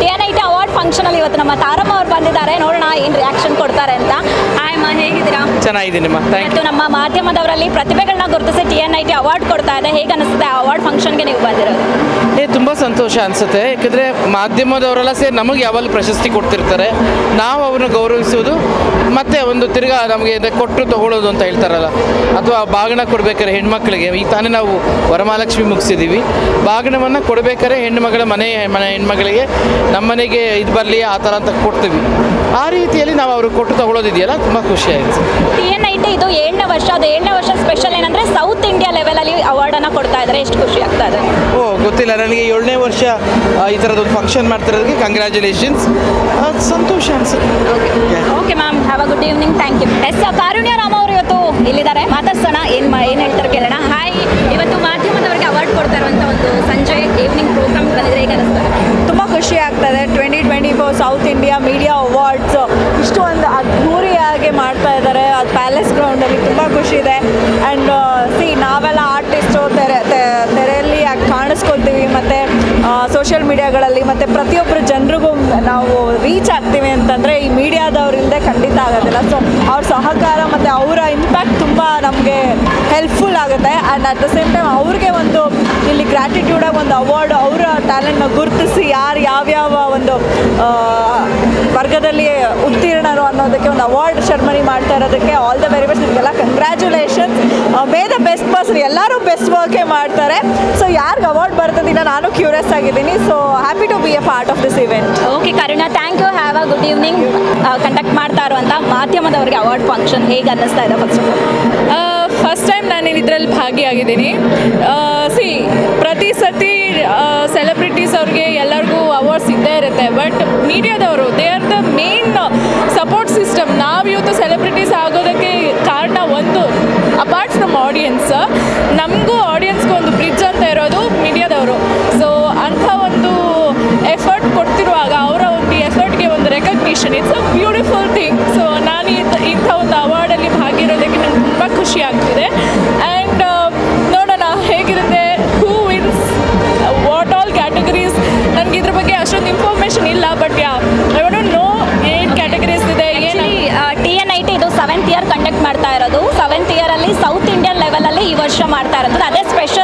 T N I T award ಫಂಕ್ಷನಲ್ಲಿ ಇವತ್ತು ನಮ್ಮ ತಾರಮ್ಮ ಅವ್ರು ಬಂದಿದ್ದಾರೆ. ನೋಡೋಣ ಏನು ರಿಯಾಕ್ಷನ್ ಕೊಡ್ತಾರೆ ಅಂತ. ಅಮ್ಮ ಹೇಗಿದ್ದೀರಾ? ಚೆನ್ನಾಗಿದ್ದೀನಿಮ್ಮ ಥ್ಯಾಂಕ್ ಇವತ್ತು ನಮ್ಮ ಮಾಧ್ಯಮದವರಲ್ಲಿ ಪ್ರತಿಭೆಗಳನ್ನ ಗುರುತಿಸಿ T N I T award ಕೊಡ್ತಾ ಇದೆ. ಹೇಗೆ ಅನಿಸುತ್ತೆ ಅವಾರ್ಡ್ ಫಂಕ್ಷನ್ಗೆ ನೀವು ಬಂದಿರೋದು? ಏ ತುಂಬ ಸಂತೋಷ ಅನಿಸುತ್ತೆ. ಯಾಕಂದರೆ ಮಾಧ್ಯಮದವರೆಲ್ಲ ಸೇರಿ ನಮಗೆ ಯಾವಾಗಲೂ ಪ್ರಶಸ್ತಿ ಕೊಡ್ತಿರ್ತಾರೆ ನಾವು ಅವ್ರನ್ನ ಗೌರವಿಸೋದು ಮತ್ತೆ ಒಂದು ತಿರ್ಗಾ ನಮಗೆ ಕೊಟ್ಟು ತಗೊಳ್ಳೋದು ಅಂತ ಹೇಳ್ತಾರಲ್ಲ ಅಥವಾ ಬಾಗಣ ಕೊಡ್ಬೇಕಾದ್ರೆ ಹೆಣ್ಮಕ್ಳಿಗೆ ಈಗ ತಾನೇ ನಾವು ವರಮಹಾಲಕ್ಷ್ಮಿ ಮುಗಿಸಿದ್ದೀವಿ ಬಾಗಣವನ್ನು ಕೊಡಬೇಕಾದ್ರೆ ಹೆಣ್ಣುಮಗಳ ಮನೆ ಮನೆ ಹೆಣ್ಮಗಳಿಗೆ ನಮ್ಮನೆಗೆ ಇದು ಬರಲಿ ಆ ಥರ ಅಂತ ಕೊಡ್ತೀವಿ. ಆ ರೀತಿಯಲ್ಲಿ ನಾವು ಅವ್ರಿಗೆ ಕೊಟ್ಟು ತಗೊಳ್ಳೋದಿದೆಯಲ್ಲ ತುಂಬ ಖುಷಿ ಆಯಿತು. ಟಿ ಎನ್ ಐ ಟಿ ಇದು ಏಳನೇ ವರ್ಷ ಅದು ಏಳನೇ ವರ್ಷ ಸ್ಪೆಷಲ್ ಏನಂದ್ರೆ ಸೌತ್ ಇಂಡಿಯಾ ಲೆವೆಲಲ್ಲಿ ಅನ್ನ ಕೊಡ್ತಾ ಇದ್ದಾರೆ ಎಷ್ಟು ಖುಷಿ ಆಗ್ತಾ ಇದೆ. ಓ ಗೊತ್ತಿಲ್ಲ. ನನಗೆ ಏಳನೇ ವರ್ಷ ಈ ಥರದೊಂದು ಫಂಕ್ಷನ್ ಮಾಡ್ತಿರೋದಕ್ಕೆ ಕಂಗ್ರ್ಯಾಚುಲೇಷನ್ಸ್ ಸಂತೋಷ ಅನಿಸುತ್ತೆ. Okay ma'am have a good evening thank you S Karunya Rama ಅವರು ಇವತ್ತು ಇಲ್ಲಿದ್ದಾರೆ. ಅವಾರ್ಡ್ಸ್ ಇಷ್ಟು ಒಂದು ಅದ್ಧೂರಿಯಾಗಿ ಮಾಡ್ತಾ ಇದ್ದಾರೆ. ಅದು ಪ್ಯಾಲೇಸ್ ಗ್ರೌಂಡಲ್ಲಿ ತುಂಬ ಖುಷಿ ಇದೆ. ಆ್ಯಂಡ್ ಸಿ ನಾವೆಲ್ಲ ಆರ್ಟಿಸ್ಟು ತೆರೆ ತೆರೆಯಲ್ಲಿ ಕಾಣಿಸ್ಕೊಳ್ತೀವಿ. ಮತ್ತು ಸೋಷಿಯಲ್ ಮೀಡಿಯಾಗಳಲ್ಲಿ ಮತ್ತು ಪ್ರತಿಯೊಬ್ಬರು ಜನರಿಗೂ ನಾವು ರೀಚ್ ಆಗ್ತೀವಿ ಅಂತಂದರೆ ಈ ಮೀಡಿಯಾದವ್ರಿಂದ ಖಂಡಿತ ಆಗೋದಿಲ್ಲ. ಸೊ ಅವ್ರ ಸಹಕಾರ ಮತ್ತು ಅವರ ಇಂಪ್ಯಾಕ್ಟ್ ತುಂಬ ನಮಗೆ ಹೆಲ್ಪ್ಫುಲ್ ಆಗುತ್ತೆ. And at the same time ಅವ್ರಿಗೆ ಒಂದು ಇಲ್ಲಿ ಗ್ರ್ಯಾಟಿಟ್ಯೂಡಾಗಿ ಒಂದು ಅವಾರ್ಡ್ ಅವರ ಟ್ಯಾಲೆಂಟ್ನ ಗುರುತಿಸಿ ಯಾರು ಯಾವ್ಯಾವ ಒಂದು ವರ್ಗದಲ್ಲಿ ಉತ್ತೀರ್ಣರು ಅನ್ನೋದಕ್ಕೆ ಒಂದು ಅವಾರ್ಡ್ ಶರ್ಮನಿ ಮಾಡ್ತಾ ಇರೋದಕ್ಕೆ ಆಲ್ ದ ವೆರಿ ಬೆಸ್ಟ್ ನಿಮಗೆಲ್ಲ ಕಂಗ್ರ್ಯಾಚುಲೇಷನ್ಸ್ ದ ಬೆಸ್ಟ್ ಪರ್ಸನ್ ಎಲ್ಲರೂ ಬೆಸ್ಟ್ ವರ್ಕೇ ಮಾಡ್ತಾರೆ. ಸೊ ಯಾರಿಗೆ ಅವಾರ್ಡ್ ಬರ್ತದಿಲ್ಲ ನಾನು ಕ್ಯೂರಿಯಸ್ ಆಗಿದ್ದೀನಿ. So happy to be a part of this event okay Karuna thank you have a good evening conduct ಮಾಡ್ತಾ ಇರುವಂಥ ಮಾಧ್ಯಮದವರಿಗೆ ಅವಾರ್ಡ್ ಫಂಕ್ಷನ್ ಹೇಗೆ ಅನ್ನಿಸ್ತಾ ಇದೆ first of all first time ನಾನು ಇದರಲ್ಲಿ ಭಾಗಿಯಾಗಿದ್ದೀನಿ. ಸಿ ಪ್ರತಿ ಸತಿ ಸೆಲೆಬ್ರಿಟೀಸ್ ಅವ್ರಿಗೆ ಎಲ್ಲರಿಗೂ ಅವಾರ್ಡ್ಸ್ ಇದ್ದೇ ಇರುತ್ತೆ. But ಮೀಡಿಯಾದವರು they are the main support system ನಾವು ಇವತ್ತು ಸೆಲೆಬ್ರಿಟೀಸ್ ಆಡಿಯನ್ಸ್ ನಮಗೂ ಆಡಿಯನ್ಸ್ಗೂ ಒಂದು ಬ್ರಿಡ್ಜ್ ಅಂತ ಇರೋದು ಮೀಡಿಯಾದವರು. ಸೊ ಅಂಥ ಒಂದು ಎಫರ್ಟ್ ಕೊಡ್ತಿರುವಾಗ ಅವರ ಒಂದು ಎಫರ್ಟ್ಗೆ ಒಂದು recognition it's a beautiful thing so ನಾನು ಇಂಥ ಇಂಥ ಒಂದು ಅವಾರ್ಡಲ್ಲಿ ಭಾಗಿರೋದಕ್ಕೆ ನಂಗೆ ತುಂಬ ಖುಷಿ ಆಗ್ತಿದೆ. ಆ್ಯಂಡ್ ನೋಡೋಣ ಹೇಗಿರುತ್ತೆ who wins what all categories ನನಗೆ ಇದ್ರ ಬಗ್ಗೆ ಅಷ್ಟೊಂದು ಇನ್ಫಾರ್ಮೇಷನ್ ಇಲ್ಲ but yeah I don't know ಏನು ಕ್ಯಾಟಗರೀಸ್ ಇದೆ, ಏನು ಟಿ ಎನ್ ಐ ಟಿ ಇದು ಸೆವೆಂತ್ ಇಯರ್ ಕಂಡಕ್ಟ್ ಮಾಡ್ತಾ ಇರೋದು. ಸೆವೆಂತ್ ಇಯರಲ್ಲಿ ಸೌತ್ ವರ್ಷ ಮಾಡ್ತಾ ಇರೋದು. ಅದೇ special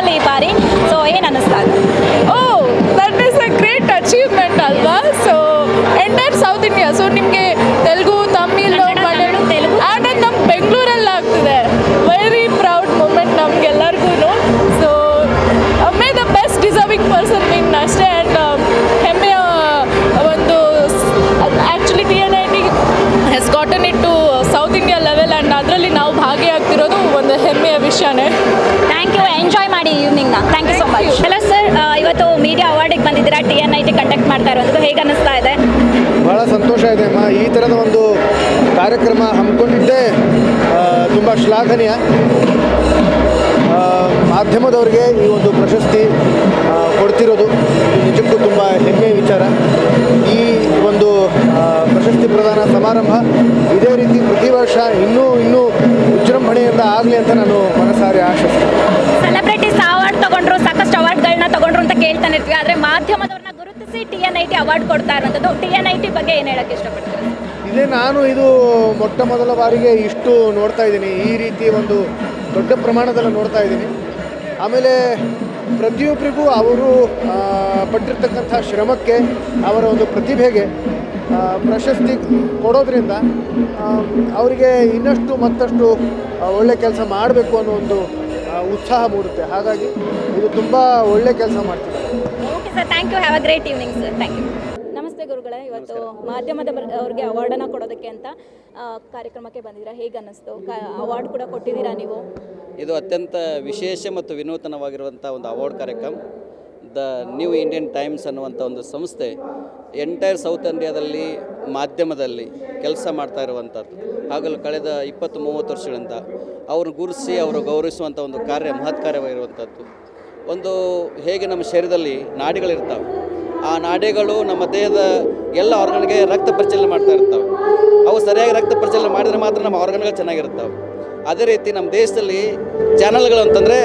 N I T conduct ಮಾಡ್ತಾ ಇರೋದು ಹೇಗೆ ಅನಿಸ್ತಾ ಇದೆ? ಬಹಳ ಸಂತೋಷ ಇದೆ. ಅಮ್ಮ ಈ ಥರದ ಒಂದು ಕಾರ್ಯಕ್ರಮ ಹಮ್ಮಿಕೊಂಡಿದ್ದೇ ತುಂಬ ಶ್ಲಾಘನೀಯ. ಮಾಧ್ಯಮದವರಿಗೆ ಈ ಒಂದು ಪ್ರಶಸ್ತಿ ಕೊಡ್ತಿರೋದು ನಿಜಕ್ಕೂ ತುಂಬ ಹೆಮ್ಮೆಯ ವಿಚಾರ. ಈ ಒಂದು ಪ್ರಶಸ್ತಿ ಪ್ರದಾನ ಸಮಾರಂಭ ಟಿ ಅವಾರ್ಡ್ ಕೊಡ್ತಾ ಇರುವಂಥದ್ದು ಟಿ ಎನ್ ಐ ಟಿ ಬಗ್ಗೆ ಏನು ಹೇಳಕ್ಕೆ ಇಷ್ಟಪಡ್ತೀರಾ? ಇದೇ ನಾನು ಇದು ಮೊಟ್ಟ ಮೊದಲ ಬಾರಿಗೆ ಇಷ್ಟು ನೋಡ್ತಾ ಇದ್ದೀನಿ. ಈ ರೀತಿ ಒಂದು ದೊಡ್ಡ ಪ್ರಮಾಣದಲ್ಲಿ ನೋಡ್ತಾ ಇದ್ದೀನಿ. ಆಮೇಲೆ ಪ್ರತಿಯೊಬ್ಬರಿಗೂ ಅವರು ಪಟ್ಟಿರ್ತಕ್ಕಂಥ ಶ್ರಮಕ್ಕೆ ಅವರ ಒಂದು ಪ್ರತಿಭೆಗೆ ಪ್ರಶಸ್ತಿ ಕೊಡೋದ್ರಿಂದ ಅವರಿಗೆ ಇನ್ನಷ್ಟು ಮತ್ತಷ್ಟು ಒಳ್ಳೆ ಕೆಲಸ ಮಾಡಬೇಕು ಅನ್ನೋ ಒಂದು ಉತ್ಸಾಹ ಮೂಡುತ್ತೆ. ಹಾಗಾಗಿ ಇದು ತುಂಬ ಒಳ್ಳೆ ಕೆಲಸ ಮಾಡ್ತಿದ್ದಾರೆ okay sir thank you have a great evening sir thank you ನಮಸ್ತೆ ಗುರುಗಳೇ ಇವತ್ತು ಮಾಧ್ಯಮದ ಬರ್- ಅವ್ರಿಗೆ ಅವಾರ್ಡನ್ನು ಕೊಡೋದಕ್ಕೆ ಅಂತ ಕಾರ್ಯಕ್ರಮಕ್ಕೆ ಬಂದಿದ್ದೀರಾ? ಹೇಗೆ ಅನ್ನಿಸ್ತು? ಅವಾರ್ಡ್ ಕೂಡ ಕೊಟ್ಟಿದ್ದೀರಾ ನೀವು? ಇದು ಅತ್ಯಂತ ವಿಶೇಷ ಮತ್ತು ವಿನೂತನವಾಗಿರುವಂಥ ಒಂದು ಅವಾರ್ಡ್ ಕಾರ್ಯಕ್ರಮ. ದ ನ್ಯೂ ಇಂಡಿಯನ್ ಟೈಮ್ಸ್ ಅನ್ನುವಂಥ ಒಂದು ಸಂಸ್ಥೆ ಎಂಟೈರ್ ಸೌತ್ ಇಂಡಿಯಾದಲ್ಲಿ ಮಾಧ್ಯಮದಲ್ಲಿ ಕೆಲಸ ಮಾಡ್ತಾ ಇರುವಂಥದ್ದು ಹಾಗಲು ಕಳೆದ ಇಪ್ಪತ್ತು ಮೂವತ್ತು ವರ್ಷಗಳಿಂದ ಅವರು ಗುರುಸಿ ಅವರು ಗೌರವಿಸುವಂಥ ಒಂದು ಕಾರ್ಯ ಮಹತ್ ಕಾರ್ಯವಾಗಿರುವಂಥದ್ದು ಒಂದು ಹೇಗೆ ನಮ್ಮ ಶರೀರದಲ್ಲಿ ನಾಡಿಗಳಿರ್ತಾವೆ, ಆ ನಾಡಿಗಳು ನಮ್ಮ ದೇಹದ ಎಲ್ಲ ಆರ್ಗನ್ಗೆ ರಕ್ತ ಪರಿಚಲನೆ ಮಾಡ್ತಾ ಇರ್ತಾವೆ. ಅವು ಸರಿಯಾಗಿ ರಕ್ತ ಪರಿಚಲನೆ ಮಾಡಿದರೆ ಮಾತ್ರ ನಮ್ಮ ಆರ್ಗನ್ಗಳು ಚೆನ್ನಾಗಿರ್ತಾವೆ. ಅದೇ ರೀತಿ ನಮ್ಮ ದೇಶದಲ್ಲಿ ಚಾನಲ್ಗಳು ಅಂತಂದರೆ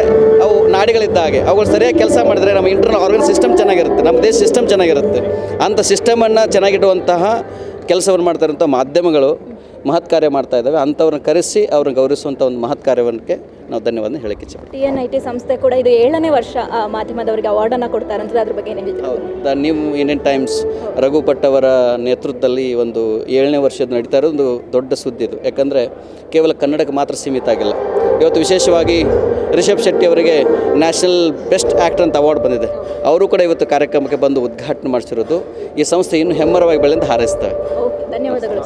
ಅವು ನಾಡಿಗಳಿದ್ದ ಹಾಗೆ, ಅವುಗಳು ಸರಿಯಾಗಿ ಕೆಲಸ ಮಾಡಿದರೆ ನಮ್ಮ ಇಂಟರ್ನಲ್ ಆರ್ಗನ್ ಸಿಸ್ಟಮ್ ಚೆನ್ನಾಗಿರುತ್ತೆ, ನಮ್ಮ ದೇಶ ಸಿಸ್ಟಮ್ ಚೆನ್ನಾಗಿರುತ್ತೆ. ಅಂಥ ಸಿಸ್ಟಮನ್ನು ಚೆನ್ನಾಗಿಡುವಂತಹ ಕೆಲಸವನ್ನು ಮಾಡ್ತಾರಂಥ ಮಾಧ್ಯಮಗಳು ಮಹತ್ ಕಾರ್ಯ ಮಾಡ್ತಾ ಇದ್ದಾವೆ. ಅಂಥವ್ರನ್ನ ಕರೆಸಿ ಅವ್ರನ್ನ ಗೌರವಿಸುವಂಥ ಒಂದು ಮಹತ್ ಕಾರ್ಯವಕ್ಕೆ ನಾವು ಧನ್ಯವಾದ ಹೇಳಕ್ಕೆ ಇಚ್ಛೆ ಟಿ ಎನ್ ಐ ಟಿ ಸಂಸ್ಥೆ ಕೂಡ ಇದು ಏಳನೇ ವರ್ಷ ಮಾಧ್ಯಮದವರಿಗೆ ಅವಾರ್ಡನ್ನು ಕೊಡ್ತಾರೆ ಅಂತ ಅದ್ರ ಬಗ್ಗೆ ಏನು New Indian Times Raghu Bhat ಅವರ ನೇತೃತ್ವದಲ್ಲಿ ಒಂದು ಏಳನೇ ವರ್ಷದ ನಡೀತಾ ಇರೋದು ಒಂದು ದೊಡ್ಡ ಸುದ್ದಿ ಇದು. ಯಾಕಂದರೆ ಕೇವಲ ಕನ್ನಡಕ್ಕೆ ಮಾತ್ರ ಸೀಮಿತ ಆಗಿಲ್ಲ. ಇವತ್ತು ವಿಶೇಷವಾಗಿ ರಿಷಬ್ ಶೆಟ್ಟಿ ಅವರಿಗೆ ನ್ಯಾಷನಲ್ ಬೆಸ್ಟ್ ಆ್ಯಕ್ಟರ್ ಅಂತ ಅವಾರ್ಡ್ ಬಂದಿದೆ. ಅವರು ಕೂಡ ಇವತ್ತು ಕಾರ್ಯಕ್ರಮಕ್ಕೆ ಬಂದು ಉದ್ಘಾಟನೆ ಮಾಡಿಸಿರೋದು ಈ ಸಂಸ್ಥೆ ಇನ್ನೂ ಹೆಮ್ಮರವಾಗಿ ಬೆಳೆದು ಹಾರೈಸ್ತವೆ ಧನ್ಯವಾದಗಳು.